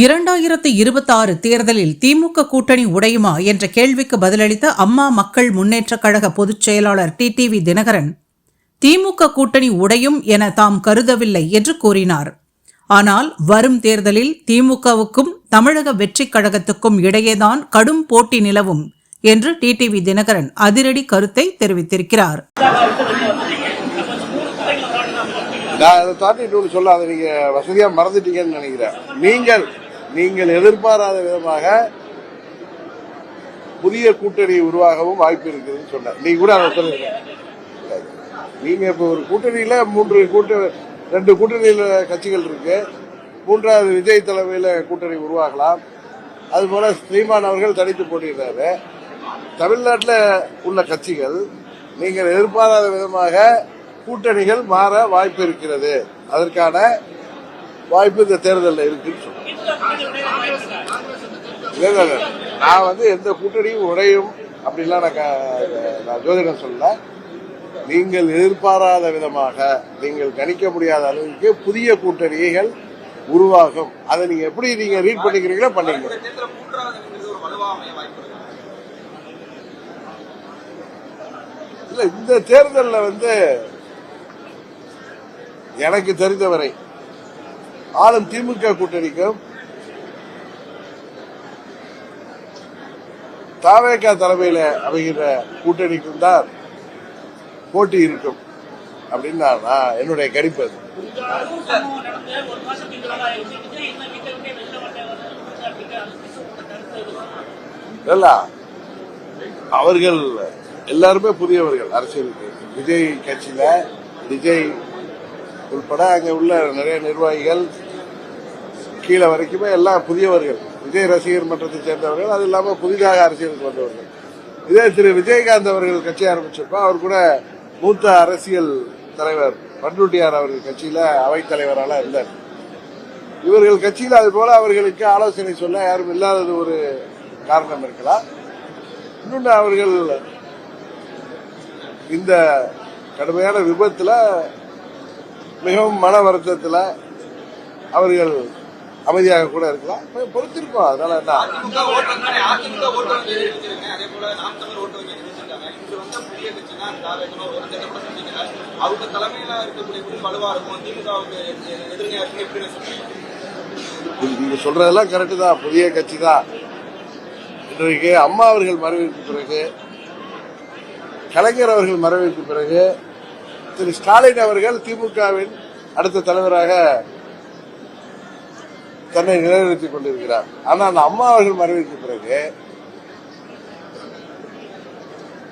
இரண்டாயிரத்து இருபத்தாறு தேர்தலில் திமுக கூட்டணி உடையுமா என்ற கேள்விக்கு பதிலளித்த அம்மா மக்கள் முன்னேற்றக் கழக பொதுச் செயலாளர் டிடிவி தினகரன் திமுக கூட்டணி உடையும் என தாம் கருதவில்லை என்று கூறினார். ஆனால் வரும் தேர்தலில் திமுகவுக்கும் தமிழக வெற்றிக் கழகத்துக்கும் இடையேதான் கடும் போட்டி நிலவும் என்று டிடிவி தினகரன் அதிரடி கருத்தை தெரிவித்திருக்கிறார். நான் அதை தாண்டி இன்னொன்று நீங்க வசதியா மறந்துட்டீங்கன்னு நினைக்கிறேன். நீங்கள் நீங்கள் எதிர்பாராத விதமாக புதிய கூட்டணி உருவாகவும் வாய்ப்பு இருக்குதுன்னு சொன்னார். நீங்க கூட அதை சொல்லுங்க. நீங்க இப்ப ஒரு கூட்டணியில மூன்று கூட்ட ரெண்டு கூட்டணியில கட்சிகள் இருக்கு. மூன்றாவது விஜய் தலைமையில கூட்டணி உருவாகலாம். அதுபோல ஸ்ரீமான் அவர்கள் தனித்து போட்டியிடுறாரு. தமிழ்நாட்டில் உள்ள கட்சிகள் நீங்கள் எதிர்பாராத விதமாக கூட்டணிகள் மாற வாய்ப்பு இருக்கிறது. அதற்கான வாய்ப்பு இந்த தேர்தலில் இருக்குன்னு சொல்றேன் இல்லை இல்லை நான் வந்து எந்த கூட்டணியும் உடையும் அப்படின்லாம் நான் க- நான் ஜோதிடம் சொல்லல. நீங்கள் எதிர்பாராத விதமாக நீங்கள் கணிக்க முடியாத அளவுக்கு புதிய கூட்டணிகள் உருவாகும். அதை நீங்க எப்படி நீங்க ரீட் பண்ணிக்கிறீங்களோ பண்ணீங்க. இல்ல இந்த தேர்தலில் வந்து எனக்கு தெரிந்தவரை ஆளும் திமுக கூட்டணிக்கும் தாவேகா தலைமையில் அமைகிற கூட்டணிக்கும் தான் போட்டி இருக்கும். அப்படின்னு நான் என்னுடைய கணிப்பு அது. அவர்கள் எல்லாருமே புதியவர்கள். அரசியலுக்கு விஜய் கட்சியில விஜய் உள்பட அங்க உள்ள நிறைய நிர்வாகிகள் கீழே வரைக்குமே எல்லாம் புதியவர்கள். விஜய் ரசிகர் மன்றத்தை சேர்ந்தவர்கள் அது இல்லாமல் புதிதாக அரசியலுக்கு வந்தவர்கள். இதே திரு விஜயகாந்த் அவர்கள் கட்சி ஆரம்பிச்சப்ப அவர் கூட மூத்த அரசியல் தலைவர் பண்ருட்டியார் அவர்கள் கட்சியில அவைத் தலைவரால இருந்தார். இவர்கள் கட்சியில் அது போல அவர்களுக்கு ஆலோசனை சொல்ல யாரும் இல்லாதது ஒரு காரணம் இருக்கலாம். இன்னொன்று அவர்கள் இந்த கடுமையான விபத்தில் மிகவும் மன வருத்தத்தில் அவர்கள் அமைதியாக கூட இருக்கலாம். பொறுத்திருக்கோம். அதனால என்ன? அவங்க தலைமையில இருக்கக்கூடிய குழு வலுவா இருக்கும். திமுகவுக்கு எதிர்மையா இருக்கு எப்படி சொல்றீங்க இது நீங்க சொல்றதெல்லாம் கரெக்டு தான். புதிய கட்சி தான் இன்றைக்கு அம்மா அவர்கள் மறைவுக்கு பிறகு கலைஞர் அவர்கள் மறைவுக்கு பிறகு திரு ஸ்டாலின் அவர்கள் திமுகவின் அடுத்த தலைவராக தன்னை நிலைநிறுத்திக் கொண்டிருக்கிறார். ஆனால் அந்த அம்மா அவர்கள் மறைவுக்கு பிறகு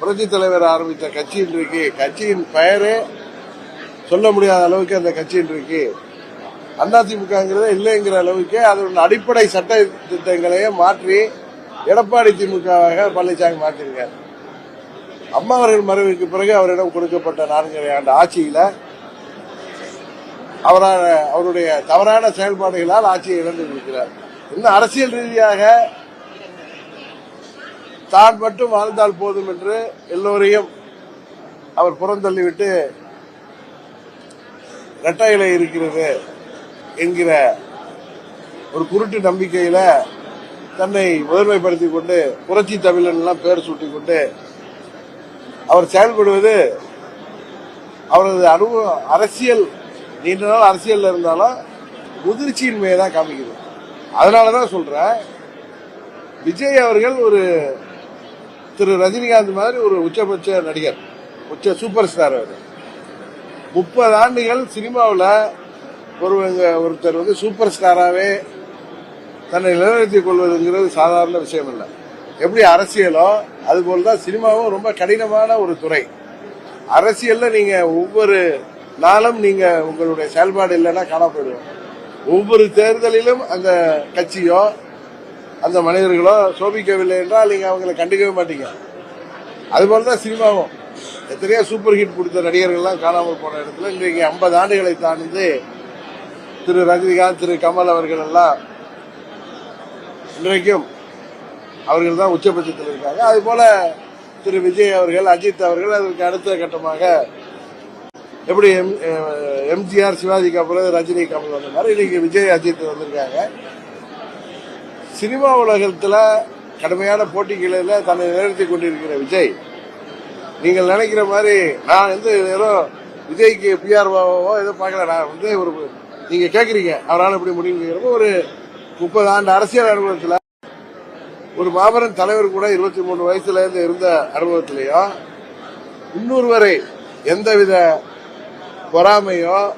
புரட்சி தலைவர் ஆரம்பித்த கட்சி இன்றைக்கு கட்சியின் பெயரே சொல்ல முடியாத அளவுக்கு அந்த கட்சி இன்றைக்கு அதிமுகங்கிறதே இல்லைங்கிற அளவுக்கு அதனுடைய அடிப்படை சட்ட திட்டங்களையே மாற்றி எடப்பாடி திமுகவாக பழனிசாமி மாற்றிருக்கார். அம்மா அவர்கள் மறைவுக்கு பிறகு அவரிடம் கொடுக்கப்பட்ட நான்கரை ஆண்டு ஆட்சியில அவரான அவருடைய தவறான செயல்பாடுகளால் ஆட்சியை இழந்து இருக்கிறார் இன்னும் அரசியல் ரீதியாக தான் மட்டும் வாழ்ந்தால் போதும் என்று எல்லோரையும் அவர் புறந்தள்ளிவிட்டு இரட்டை இலை இருக்கிறது என்கிற ஒரு குருட்டு நம்பிக்கையில தன்னை முதன்மைப்படுத்தி கொண்டு புரட்சி தமிழன் எல்லாம் பேர் சூட்டிக் கொண்டு அவர் செயல்படுவது அவரது அனுபவம் அரசியல் நீண்ட நாள் அரசியலில் இருந்தாலும் முதிர்ச்சியின்மையை தான் காமிக்குது. அதனாலதான் சொல்கிறேன் விஜய் அவர்கள் ஒரு திரு ரஜினிகாந்த் மாதிரி ஒரு உச்சபட்ச நடிகர் உச்ச சூப்பர் ஸ்டார் அவர். முப்பது ஆண்டுகள் சினிமாவில் ஒருவங்க ஒருத்தர் வந்து சூப்பர் ஸ்டாராகவே தன்னை நிலைநிறுத்திக் கொள்வதுங்கிறது சாதாரண விஷயம் இல்லை எப்படி அரசியலோ அதுபோல் தான் சினிமாவும் ரொம்ப கடினமான ஒரு துறை. அரசியலில் நீங்கள் ஒவ்வொரு நாளும் நீங்க உங்களுடைய செயல்பாடு இல்லைன்னா காணப்படுவேன் ஒவ்வொரு தேர்தலிலும் அந்த கட்சியோ அந்த மனிதர்களோ சோபிக்கவில்லை என்றால் நீங்க அவங்களை கண்டுக்கவே மாட்டீங்க. அதுபோலதான் சினிமாவும். எத்தனையோ சூப்பர் ஹிட் கொடுத்த நடிகர்கள்லாம் காணாமல் போன இடத்துல இன்றைக்கு ஐம்பது ஆண்டுகளை தாண்டி திரு ரஜினிகாந்த் திரு கமல் அவர்கள் எல்லாம் இன்றைக்கும் அவர்கள் தான் உச்சபட்சத்தில் இருக்காங்க. அது போல திரு விஜய் அவர்கள் அஜித் அவர்கள் அதற்கு அடுத்த கட்டமாக எப்படி எம் எம்ஜிஆர் சிவாஜிக்கு அப்புறம் ரஜினி கமல் வந்த மாதிரி இன்னைக்கு விஜய் அஜித் வந்திருக்காங்க. சினிமா உலகத்தில் கடுமையான போட்டிகளில் தன்னை நிறுத்தி கொண்டிருக்கிற விஜய். நீங்கள் நினைக்கிற மாதிரி நான் வந்து ஏதோ விஜய்க்கு பிஆர்ஓவோ ஏதோ பார்க்கல. நான் வந்து ஒரு நீங்க கேட்குறீங்க அவரால் எப்படி முடியுங்கிறப்ப ஒரு முப்பது ஆண்டு அரசியல் அனுபவத்தில் ஒரு மாபெரும் தலைவர் கூட இருபத்தி மூணு வயசுல இருந்து இருந்த அனுபவத்திலையும் இன்னொரு வரை எந்தவித பொறாமையோ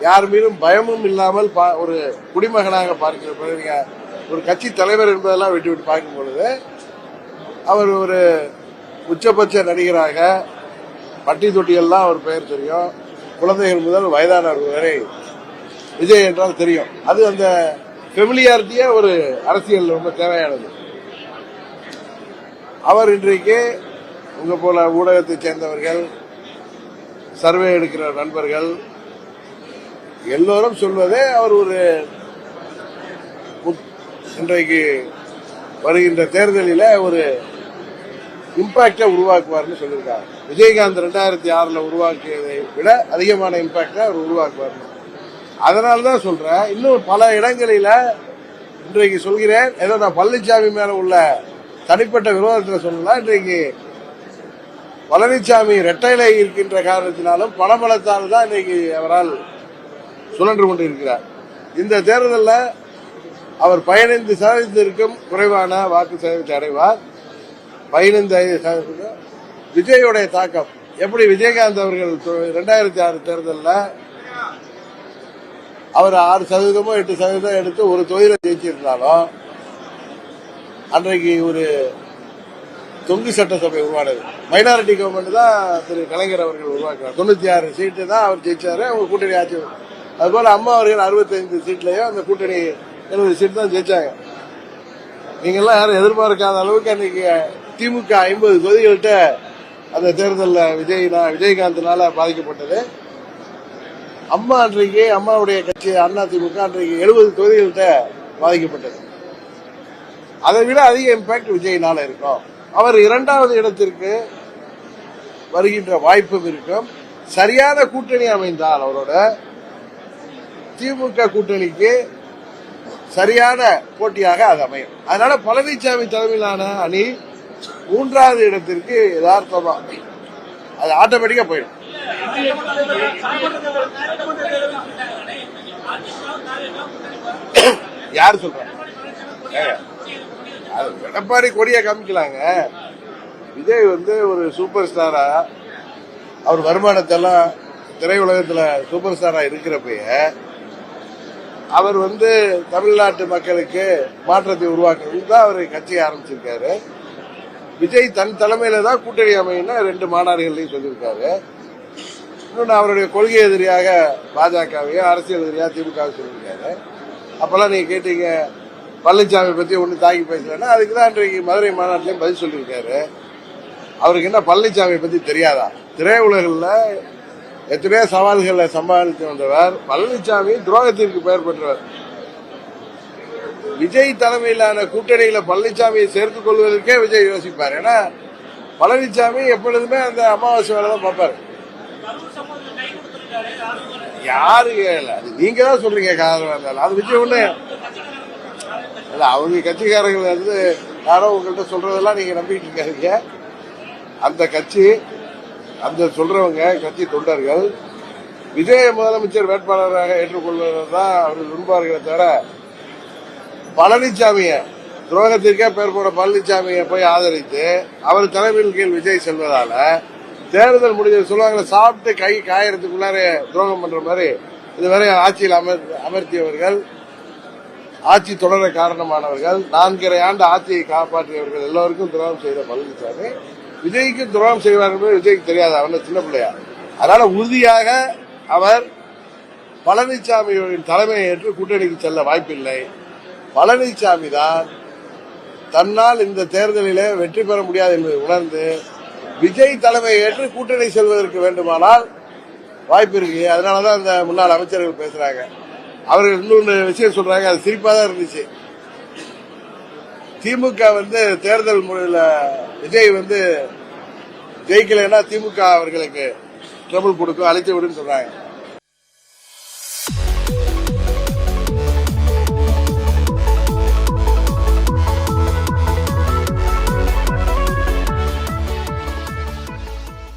யார் மீதும் பயமும் இல்லாமல் பா- ஒரு குடிமகனாக பார்க்கிற பிறகு ஒரு கட்சி தலைவர் என்பதெல்லாம் விட்டு விட்டு பார்க்கும் பொழுது அவர் ஒரு உச்சபட்ச நடிகராக பட்டி தொட்டியெல்லாம் அவர் பெயர் தெரியும். குழந்தைகள் முதல் வயதானவர் வரை விஜய் என்றால் தெரியும். அது அந்த ஃபெமிலியாரிட்டியே ஒரு அரசியல் ரொம்ப தேவையானது. அவர் இன்றைக்கு உங்க போல ஊடகத்தைச் சேர்ந்தவர்கள் சர்வே எடுக்கிற நண்பர்கள் எல்லோரும் சொல்வதே அவர் ஒரு இன்றைக்கு வருகின்ற தேர்தலில் ஒரு இம்பாக்டை உருவாக்குவார்னு சொல்லியிருக்காரு. விஜயகாந்த் ரெண்டாயிரத்தி ஆறில் உருவாக்கியதை விட அதிகமான இம்பாக்டை அவர் உருவாக்குவார். அதனால தான் சொல்கிறேன் இன்னும் பல இடங்களில் இன்றைக்கு சொல்கிறேன் ஏதோ நான் பழனிசாமி மேலே உள்ள தனிப்பட்ட விரோதத்தில் சொல்லலாம் இன்றைக்கு பழனிசாமி இரட்டையில இருக்கின்ற காரணத்தினாலும் பணபலத்தால் தான் இன்னைக்கு அவரால் சுழன்று கொண்டிருக்கிறார். இந்த தேர்தலில் அவர் பதினைந்து சதவீதத்திற்கும் குறைவான வாக்கு சதவீதத்தை அடைவார். பதினைந்து சதவீதம். விஜயோடைய தாக்கம். எப்படி விஜயகாந்த் அவர்கள் ரெண்டாயிரத்தி ஆறு தேர்தலில் அவர் ஆறு சதவீதமோ எட்டு சதவீதம் எடுத்து ஒரு தொழிலை ஜெயிச்சிருந்தாலும் அன்றைக்கு ஒரு தொங்கு சட்டசபை உருவானது. மைனாரிட்டி கவர்மெண்ட் தான் திரு கலைஞர் அவர்கள் உருவாக்குறார். தொண்ணூத்தி ஆறு சீட்டு தான் அவர் ஜெயிச்சாரு அவங்க கூட்டணி ஆட்சி அதுபோல அம்மா அவர்கள் அறுபத்தைந்து சீட்லயும் அந்த கூட்டணி எழுபது சீட் தான் ஜெயிச்சாங்க. நீங்கள்லாம் யாரும் எதிர்பார்க்காத அளவுக்கு அன்னைக்கு திமுக ஐம்பது தொகுதிகள்கிட்ட அந்த தேர்தலில் விஜய் விஜயகாந்த்னால பாதிக்கப்பட்டது. அம்மா அன்றைக்கு அம்மாவுடைய கட்சி அண்ணா திமுக அன்றைக்கு எழுபது தொகுதிகள்கிட்ட பாதிக்கப்பட்டது. அதை விட அதிக இம்பாக்ட் விஜய்னால இருக்கும். அவர் இரண்டாவது இடத்திற்கு வருகின்ற வாய்ப்பும் இருக்கும். சரியான கூட்டணி அமைந்தால் அவரோட திமுக கூட்டணிக்கு சரியான போட்டியாக அது அமையும். அதனால பழனிசாமி தலைமையிலான அணி மூன்றாவது இடத்திற்கு யதார்த்தமா அது ஆட்டோமேட்டிக்கா போயிடும். யார் சொல்றாங்க? எடப்பாடி கொடியை காமிக்கலாங்க. விஜய் வந்து ஒரு சூப்பர் ஸ்டாரா அவர் வருமானத்தெல்லாம் திரையுலகத்தில் சூப்பர் ஸ்டாரா இருக்கிறப்பைய அவர் வந்து தமிழ்நாட்டு மக்களுக்கு மாற்றத்தை உருவாக்குறதுக்கு தான் அவர் கட்சியை ஆரம்பிச்சிருக்காரு. விஜய் தன் தலைமையில தான் கூட்டணி அமையினா ரெண்டு மாநாடுகள்லையும் சொல்லியிருக்காரு. இன்னொன்று அவருடைய கொள்கை எதிரியாக பாஜகவையும் அரசியல் எதிரியாக திமுக சொல்லியிருக்காரு. அப்பெல்லாம் நீங்க கேட்டீங்க பழனிசாமி பத்தி ஒண்ணு தாக்கி பேசலன்னா அதுக்கு தான் இன்றைக்கு மதுரை மாநாட்டிலையும் பதில் சொல்லியிருக்காரு. அவருக்கு என்ன பழனிசாமியை பத்தி தெரியாதா? திரையுலகில் எத்தனையோ சவால்களை சமாளித்து வந்தவர் பழனிசாமி துரோகத்திற்கு பெயர் பெற்றவர். விஜய் தலைமையிலான கூட்டணியில பழனிசாமியை சேர்த்துக் கொள்வதற்கே விஜய் யோசிப்பார். ஏன்னா பழனிசாமி எப்பொழுதுமே அந்த அமாவாசை வேலை தான் பார்ப்பாரு. யாரு கேட்கல அது நீங்க தான் சொல்றீங்க காதல் இருந்தாலும். அது விஜய் ஒண்ணு இல்ல அவங்க கட்சிக்காரங்க வந்து யாரோ உங்கள்கிட்ட சொல்றதெல்லாம் நீங்க நம்பிட்டு இருக்காதீங்க. அந்த கட்சி அந்த சொல்றவங்க கட்சி தொண்டர்கள் விஜய முதலமைச்சர் வேட்பாளராக ஏற்றுக்கொள்வதை தான் அவர்கள் விரும்புவார்களே தவிர பழனிசாமிய துரோகத்திற்கே பேர் போன பழனிசாமியை போய் ஆதரித்து அவர் தலைமையின் கீழ் விஜய் செல்வதால தேர்தல் முடிஞ்சது சொல்லுவாங்களே சாப்பிட்டு கை காயறதுக்குள்ளார துரோகம் பண்ற மாதிரி இதுவரை ஆட்சியில் அமர் அமர்த்தியவர்கள் ஆட்சி தொடர காரணமானவர்கள் நான்கரை ஆண்டு ஆட்சியை காப்பாற்றியவர்கள் எல்லோருக்கும் துரோகம் செய்த பழனிசாமி. விஜய்க்கு துரோகம் செய்வார்கள் என்பது விஜய்க்கு தெரியாது அவன சின்ன பிள்ளையா. அதனால உறுதியாக அவர் பழனிசாமியின் தலைமையை ஏற்று கூட்டணிக்கு செல்ல வாய்ப்பில்லை. பழனிசாமி தான் தன்னால் இந்த தேர்தலிலே வெற்றி பெற முடியாது என்பதை உணர்ந்து விஜய் தலைமையை ஏற்று கூட்டணி செல்வதற்கு வேண்டுமானால் வாய்ப்பு இருக்கு. அதனாலதான் அந்த முன்னாள் அமைச்சர்கள் பேசுறாங்க. அவர்கள் இன்னொன்று விஷயம் சொல்றாங்க. அது சிரிப்பா தான் இருந்துச்சு. திமுக வந்து தேர்தல் முறையில் விஜய் வந்து ஜெயிக்கலைன்னா திமுக அவர்களுக்கு ட்ரபிள் கொடுக்கும் அழைத்து விடுன்னு சொல்றாங்க.